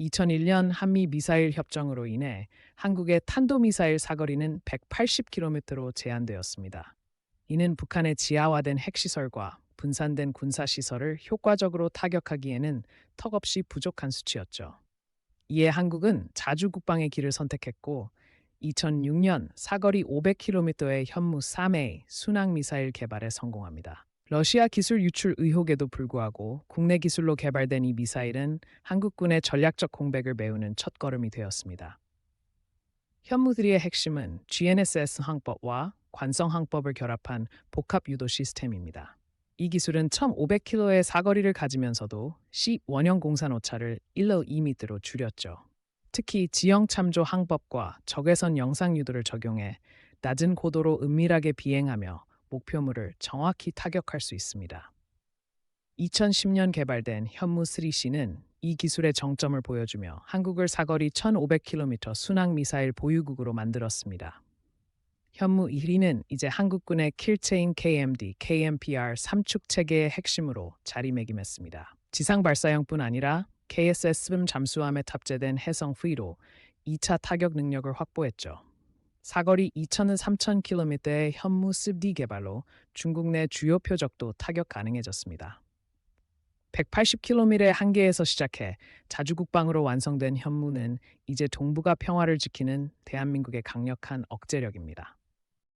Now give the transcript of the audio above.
2001년 한미 미사일 협정으로 인해 한국의 탄도미사일 사거리는 180km로 제한되었습니다. 이는 북한의 지하화된 핵시설과 분산된 군사시설을 효과적으로 타격하기에는 턱없이 부족한 수치였죠. 이에 한국은 자주 국방의 길을 선택했고 2006년 사거리 500km의 현무 3회 순항미사일 개발에 성공합니다. 러시아 기술 유출 의혹에도 불구하고 국내 기술로 개발된 이 미사일은 한국군의 전략적 공백을 메우는 첫걸음이 되었습니다. 현무들의 핵심은 GNSS 항법과 관성 항법을 결합한 복합 유도 시스템입니다. 이 기술은 1,500km의 사거리를 가지면서도 C 원형 공산 오차를 1로 2m로 줄였죠. 특히 지형 참조 항법과 적외선 영상 유도를 적용해 낮은 고도로 은밀하게 비행하며 목표물을 정확히 타격할 수 있습니다. 2010년 개발된 현무 3C는 이 기술의 정점을 보여주며 한국을 사거리 1,500km 순항 미사일 보유국으로 만들었습니다. 현무 1위는 이제 한국군의 킬체인 KMD, KMPR 3축 체계의 핵심으로 자리매김했습니다. 지상 발사형뿐 아니라 KSS 잠수함에 탑재된 해성 V로 2차 타격 능력을 확보했죠. 사거리 2천은 3,000km의 현무 습디 개발로 중국 내 주요 표적도 타격 가능해졌습니다. 180km의 한계에서 시작해 자주국방으로 완성된 현무는 이제 동북아 평화를 지키는 대한민국의 강력한 억제력입니다.